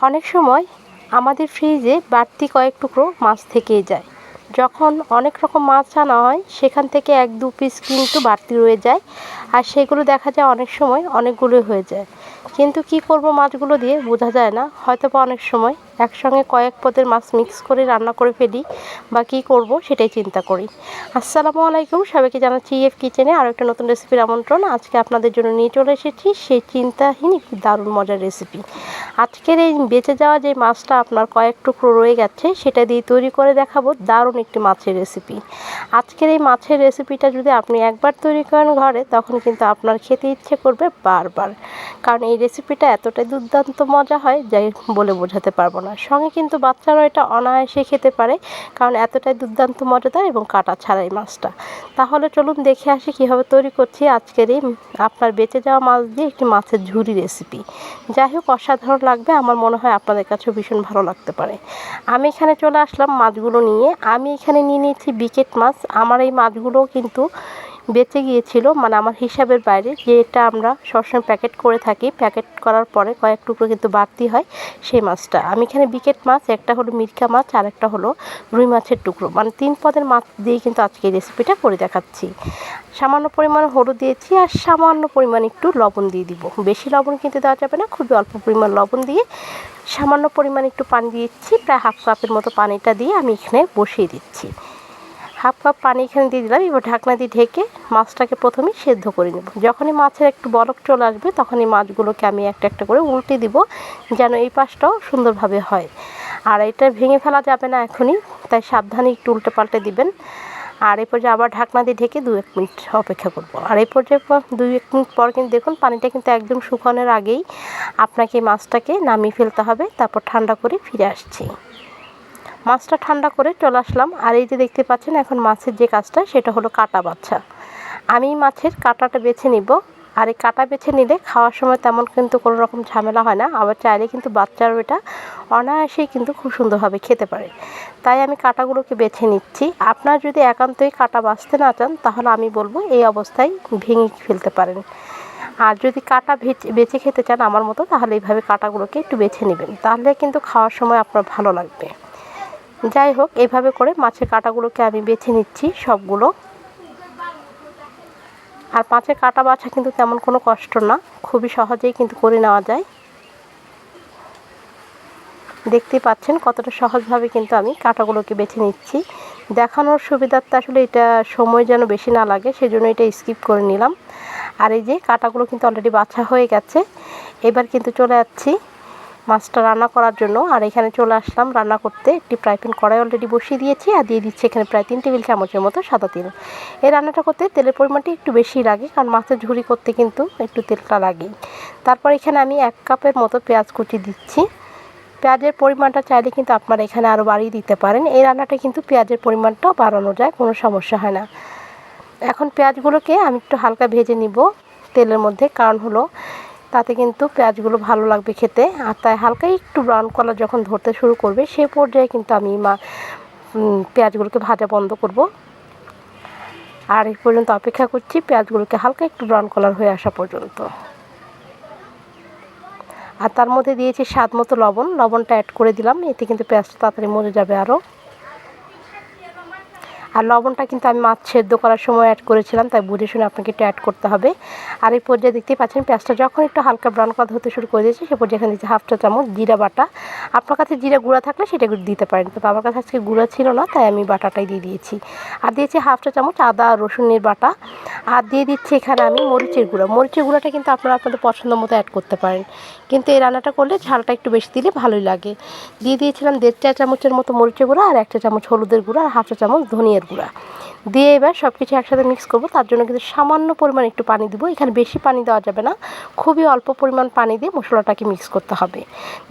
অনেক সময় আমাদের ফ্রিজে বাড়তি কয়েক টুকরো মাছ থেকেই যায়। যখন অনেক রকম মাছ আনা হয়, সেখান থেকে এক দু পিস কিন্তু বাড়তি রয়ে যায় আর সেগুলো দেখা যায় অনেক সময় অনেকগুলোই হয়ে যায়। কিন্তু কি করব মাছগুলো দিয়ে বোঝা যায় না হয়তো বা অনেক সময় একসঙ্গে কয়েক পদের মাছ মিক্স করে রান্না করে ফেলি, বা কী করব সেটাই চিন্তা করি। আসসালামু আলাইকুম, সবাইকে জানাচ্ছি ইএফ কিচেনে আরও একটা নতুন রেসিপির আমন্ত্রণ। আজকে আপনাদের জন্য নিয়ে চলে এসেছি সেই চিন্তাহীন একটি দারুণ মজার রেসিপি আজকের এই বেঁচে যাওয়া যে মাছটা আপনার কয়েক টুকরো রয়ে গেছে, সেটা দিয়ে তৈরি করে দেখাবো দারুণ একটি মাছের রেসিপি আজকের এই মাছের রেসিপিটা যদি আপনি একবার তৈরি করেন ঘরে, তখন কিন্তু আপনার খেতে ইচ্ছে করবে বারবার। কারণ এই রেসিপিটা এতটাই দুর্দান্ত মজা হয়, যাই বলে বোঝাতে পারব না। সঙ্গে কিন্তু বাচ্চারাও এটা অনায়াসে খেতে পারে, কারণ এতটাই দুর্দান্ত, মজাদার এবং কাটা ছাড়াই মাছটা। তাহলে চলুন দেখে আসি কীভাবে তৈরি করছি আজকের এই আপনার বেঁচে যাওয়া মাছ দিয়ে একটি মাছের ঝুরি রেসিপি যাই হোক, অসাধারণ লাগবে, আমার মনে হয় আপনাদের কাছেও ভীষণ ভালো লাগতে পারে। আমি এখানে চলে আসলাম মাছগুলো নিয়ে। আমি এখানে নিয়ে নিয়েছি বিকেট মাছ। আমার এই মাছগুলো কিন্তু বেঁচে গিয়েছিল মানে আমার হিসাবের বাইরে, যে এটা আমরা সবসময় প্যাকেট করে থাকি। প্যাকেট করার পরে কয়েক টুকরো কিন্তু বাড়তি হয় সেই মাছটা। আমি এখানে বিকেট মাছ, একটা হলো মিরকা মাছ আর একটা হলো রুই মাছের টুকরো। মানে তিন পদের মাছ দিয়ে কিন্তু আজকে এই রেসিপিটা করে দেখাচ্ছি। সামান্য পরিমাণ হলুদ দিয়েছি আর সামান্য পরিমাণ একটু লবণ দিয়ে দিব। বেশি লবণ কিন্তু দেওয়া যাবে না, খুবই অল্প পরিমাণ লবণ দিয়ে সামান্য পরিমাণ একটু পানি দিচ্ছি, প্রায় হাফ কাপের মতো পানিটা দিয়ে আমি এখানে বসিয়ে দিচ্ছি। হাফ কাপ পানি এখানে দিয়ে দিলাম, এবার ঢাকনা দিয়ে ঢেকে মাছটাকে প্রথমেই সেদ্ধ করে নেব। যখনই মাছের একটু বরফ চলে আসবে, তখনই মাছগুলোকে আমি একটা একটা করে উল্টে দিব, যেন এই পাশটাও সুন্দরভাবে হয়। আর এটা ভেঙে ফেলা যাবে না এখনই, তাই সাবধানে একটু উল্টে পাল্টে দিবেন। আর এই পর্যায়ে আবার ঢাকনা দিয়ে ঢেকে দু এক মিনিট অপেক্ষা করব। আর এই পর্যায়ে দুই এক মিনিট পর কিন্তু দেখুন, পানিটা কিন্তু একদম শুকানোর আগেই আপনাকে মাছটাকে নামিয়ে ফেলতে হবে, তারপর ঠান্ডা করে ফিরে আসছি। মাছটা ঠান্ডা করে চলে আসলাম। আর এই যে দেখতে পাচ্ছেন, এখন মাছের যে কাজটা, সেটা হলো কাটা বাচ্চা। আমি মাছের কাটাটা বেছে নিব। আর এই কাটা বেছে নিলে খাওয়ার সময় তেমন কিন্তু কোনো রকম ঝামেলা হয় না। আবার চাইলে কিন্তু বাচ্চারও এটা অনায়াসেই কিন্তু খুব সুন্দরভাবে খেতে পারে। তাই আমি কাটাগুলোকে বেছে নিচ্ছি। আপনার যদি একান্তই কাটা বাছতে না চান, তাহলে আমি বলব এই অবস্থায় ভেঙে ফেলতে পারেন। আর যদি কাটা বেছে খেতে চান আমার মতো, তাহলে এইভাবে কাটাগুলোকে একটু বেছে নেবেন। তাহলে কিন্তু খাওয়ার সময় আপনার ভালো লাগবে। যাই হোক এভাবে করে মাছের কাটাগুলোকে আমি বেছে নিচ্ছি সবগুলো। আর মাছের কাটা বাছা কিন্তু তেমন কোনো কষ্ট না, খুবই সহজেই কিন্তু করে নেওয়া যায়। দেখতেই পাচ্ছেন কতটা সহজভাবে কিন্তু আমি কাটাগুলোকে বেছে নিচ্ছি। দেখানোর সুবিধার্থে আসলে এটা সময় যেন বেশি না লাগে, সেজন্য এটা স্কিপ করে নিলাম। আর এই যে কাটাগুলো কিন্তু অলরেডি বাছা হয়ে গেছে, এবার কিন্তু চলে যাচ্ছি। মাছটা রান্না করার জন্য। আর এখানে চলে আসলাম রান্না করতে। একটি ফ্রাই প্যান কড়াই অলরেডি বসিয়ে দিয়েছি আর দিয়ে দিচ্ছি এখানে প্রায় তিন টেবিল চামচের মতো সাদা তেল। এই রান্নাটা করতে তেলের পরিমাণটি একটু বেশি লাগে, কারণ মাছের ঝুড়ি করতে কিন্তু একটু তেলটা লাগে তারপর এখানে আমি এক কাপের মতো পেঁয়াজ কুচি দিচ্ছি। পেঁয়াজের পরিমাণটা চাইলে কিন্তু আপনারা এখানে আরও বাড়িয়ে দিতে পারেন। এই রান্নাটা কিন্তু পেঁয়াজের পরিমাণটাও বাড়ানো যায়, কোনো সমস্যা হয় না। এখন পেঁয়াজগুলোকে আমি একটু হালকা ভেজে নিব তেলের মধ্যে, কারণ হলো তাতে কিন্তু পেঁয়াজগুলো ভালো লাগবে খেতে। আর তাই হালকা একটু ব্রাউন কালার যখন ধরতে শুরু করবে, সে পর্যায়ে কিন্তু আমি মা পেঁয়াজগুলোকে ভাজা বন্ধ করব। আর এই পর্যন্ত অপেক্ষা করছি, পেঁয়াজগুলোকে হালকা একটু ব্রাউন কালার হয়ে আসা পর্যন্ত। আর তার মধ্যে দিয়েছি স্বাদ মতো লবণ। লবণটা অ্যাড করে দিলাম, এতে কিন্তু পেঁয়াজটা তাড়াতাড়ি মরে যাবে আরও আর লবণটা কিন্তু আমি মাছ সেদ্ধ করার সময় অ্যাড করেছিলাম, তাই বুঝে শুনে আপনাকে একটু অ্যাড করতে হবে। আর এই পর্যায়ে দেখতেই পাচ্ছেন পেঁয়াজটা যখন একটু হালকা ব্রাউন কালার হতে শুরু করে দিয়েছি, সে পর্যায়ে এখানে দিচ্ছি হাফ চা চামচ জিরা বাটা। আপনার কাছে জিরা গুঁড়া থাকলে সেটা দিতে পারেন, তো আমার কাছে আজকে গুঁড়া ছিল না, তাই আমি বাটাটাই দিয়ে দিয়েছি। আর দিয়েছি হাফ চা চামচ আদা, রসুনের বাটা। আর দিয়ে দিচ্ছি এখানে আমি মরিচের গুঁড়া। মরিচের গুঁড়াটা কিন্তু আপনারা আপনাদের পছন্দ মতো অ্যাড করতে পারেন। কিন্তু এই রান্নাটা করলে ঝালটা একটু বেশি দিলে ভালোই লাগে। দিয়ে দিয়েছিলাম দেড় চা চামচের মতো মরিচের গুঁড়া আর এক চা চামচ হলুদের গুঁড়া আর হাফ চা চামচ ধনিয়ার গুঁড়া। দিয়ে এবার সব কিছু একসাথে মিক্স করব। তার জন্য কিন্তু সামান্য পরিমাণ একটু পানি দিব। এখানে বেশি পানি দেওয়া যাবে না। খুবই অল্প পরিমাণ পানি দিয়ে মশলাটাকে মিক্স করতে হবে।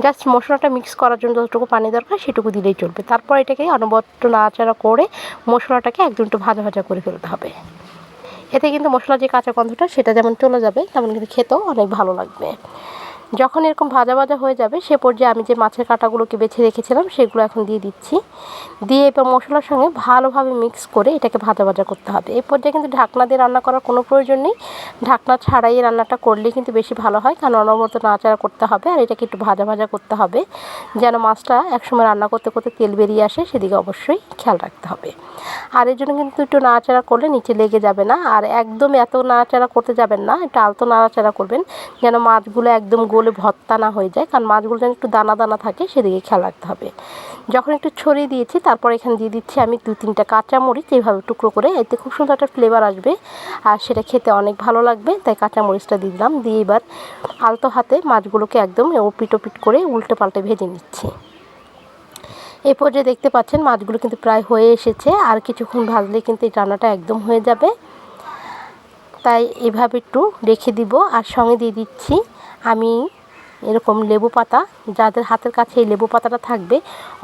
জাস্ট মশলাটা মিক্স করার জন্য যতটুকু পানি দরকার সেটুকু দিলেই চলবে। তারপর এটাকে অনবদ্য নাড়াচাড়া করে মশলাটাকে একদম একটু ভাজা ভাজা করে ফেলতে হবে। এতে কিন্তু মশলা যে কাঁচা গন্ধটা সেটা যেমন চলে যাবে, তেমন কিন্তু খেতেও অনেক ভালো লাগবে। যখন এরকম ভাজা ভাজা হয়ে যাবে, সে পর্যায়ে আমি যে মাছের কাঁটাগুলোকে বেছে রেখেছিলাম, সেগুলো এখন দিয়ে দিচ্ছি। দিয়ে এবার মশলার সঙ্গে ভালোভাবে মিক্স করে এটাকে ভাজা ভাজা করতে হবে। এই পর্যায়ে কিন্তু ঢাকনা দিয়ে রান্না করার কোনো প্রয়োজন নেই। ঢাকনা ছাড়াই রান্নাটা করলে কিন্তু বেশি ভালো হয়, কারণ অনবরত নাড়াচাড়া করতে হবে আর এটাকে একটু ভাজা ভাজা করতে হবে। যেন মাছটা একসময় রান্না করতে করতে তেল বেরিয়ে আসে, সেদিকে অবশ্যই খেয়াল রাখতে হবে। আর এর জন্য কিন্তু একটু নাড়াচাড়া করলে নিচে লেগে যাবে না। আর একদম এত নাড়াচাড়া করতে যাবেন না, একটু আলতো নাড়াচাড়া করবেন, যেন মাছগুলো একদম গোলে ভর্তা না হয়ে যায়, কারণ মাছগুলো যেন একটু দানা দানা থাকে, সেদিকে খেয়াল রাখতে হবে। যখন একটু ছড়িয়ে দিয়েছি, তারপর এখানে দিয়ে দিচ্ছি আমি দু তিনটা কাঁচামরিচ, এইভাবে টুকরো করে। এতে খুব সুন্দর একটা ফ্লেভার আসবে, আর সেটা খেতে অনেক ভালো লাগবে, তাই কাঁচামরিচটা দিয়ে দিলাম। দিয়ে এবার আলতো হাতে মাছগুলোকে একদম ওপিট করে উল্টে পাল্টে ভেজে নিচ্ছি। এই পর্যায়ে দেখতে পাচ্ছেন মাছগুলো কিন্তু প্রায় হয়ে এসেছে, আর কিছুক্ষণ ভাজলে কিন্তু এই রান্নাটা একদম হয়ে যাবে। তাই এভাবে একটু রেখে দিব আর সঙ্গে দিয়ে দিচ্ছি আমি এরকম লেবু পাতা, যাদের হাতের কাছে এই লেবু পাতাটা থাকবে,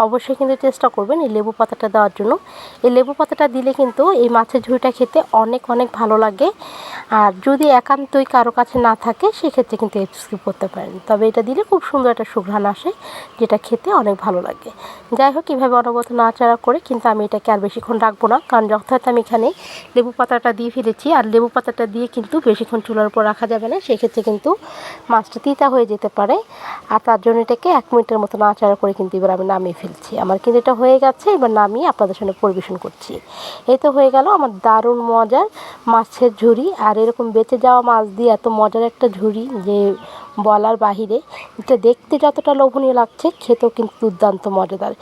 অবশ্যই কিন্তু চেষ্টা করবেন এই লেবু পাতাটা দেওয়ার জন্য। এই লেবু পাতাটা দিলে কিন্তু এই মাছের ঝুড়িটা খেতে অনেক অনেক ভালো লাগে। আর যদি একান্তই কারও কাছে না থাকে, সেক্ষেত্রে কিন্তু স্কিপ করতে পারেন। তবে এটা দিলে খুব সুন্দর একটা সুঘ্রাণ আসে, যেটা খেতে অনেক ভালো লাগে। যাই হোক কীভাবে অনবরত নাড়াচাড়া করে কিন্তু আমি এটাকে আর বেশিক্ষণ রাখব না, কারণ যথাযথ আমি এখানে লেবু পাতাটা দিয়ে ফেলেছি। আর লেবু পাতাটা দিয়ে কিন্তু বেশিক্ষণ চুলার উপর রাখা যাবে না, সেক্ষেত্রে কিন্তু মাছটা তিতা হয়ে যেতে পারে। আর তার জন্য এটাকে এক মিনিটের মতো নাড়াচাড়া করে কিন্তু এবার আমি নামিয়ে ফেলছি। আমার কিন্তু এটা হয়ে গেছে, এবার নামিয়ে আপনাদের সঙ্গে পরিবেশন করছি। এই তো হয়ে গেল আমার দারুণ মজার মাছের ঝুড়ি। আর এরকম বেঁচে যাওয়া মাছ দিয়ে এত মজার একটা ঝুড়ি যে বলার বাহিরে। এটা দেখতে যতটা লোভনীয় লাগছে, খেতেও কিন্তু দুর্দান্ত মজাদার।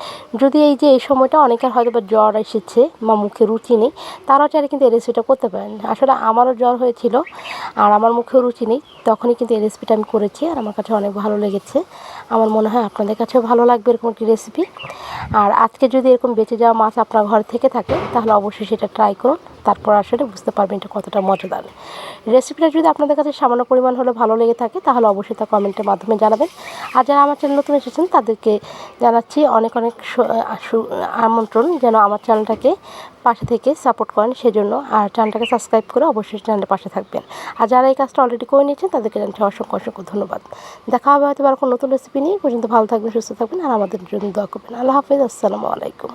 যদি এই যে এই সময়টা অনেকের হয়তো বা জ্বর এসেছে বা মুখে রুচি নেই, তারাও চাইলে কিন্তু এই রেসিপিটা করতে পারেন। আসলে আমারও জ্বর হয়েছিল, আর আমার মুখেও রুচি নেই, তখনই কিন্তু এই রেসিপিটা আমি করেছি, আর আমার কাছে অনেক ভালো লেগেছে। আমার মনে হয় আপনাদের কাছেও ভালো লাগবে এরকম একটি রেসিপি আর আজকে যদি এরকম বেঁচে যাওয়া মাছ আপনার ঘর থেকে থাকে, তাহলে অবশ্যই সেটা ট্রাই করুন। তারপর আসলে বুঝতে পারবেন এটা কতটা মজাদার। রেসিপিটা যদি আপনাদের কাছে সামান্য পরিমাণ হলে ভালো লেগে থাকে, তাহলে অবশ্যই তা কমেন্টের মাধ্যমে জানাবেন। আর যারা আমার চ্যানেল নতুন এসেছেন, তাদেরকে জানাচ্ছি অনেক অনেক আমন্ত্রণ যেন আমার চ্যানেলটাকে পাশে থেকে সাপোর্ট করেন সেজন্য। আর চ্যানেলটাকে সাবস্ক্রাইব করে অবশ্যই চ্যানেলের পাশে থাকবেন। আর যারা এই কাজটা অলরেডি করে নিয়েছেন, তাদেরকে জানাচ্ছি অসংখ্য অসংখ্য ধন্যবাদ। দেখা হবে হয়তো আর কোনো নতুন রেসিপি নিয়ে। পর্যন্ত ভালো থাকবেন, সুস্থ থাকবেন, আর আমাদের জন্য দোয়া করবেন। আল্লাহ হাফিজ, আসসালামু আলাইকুম।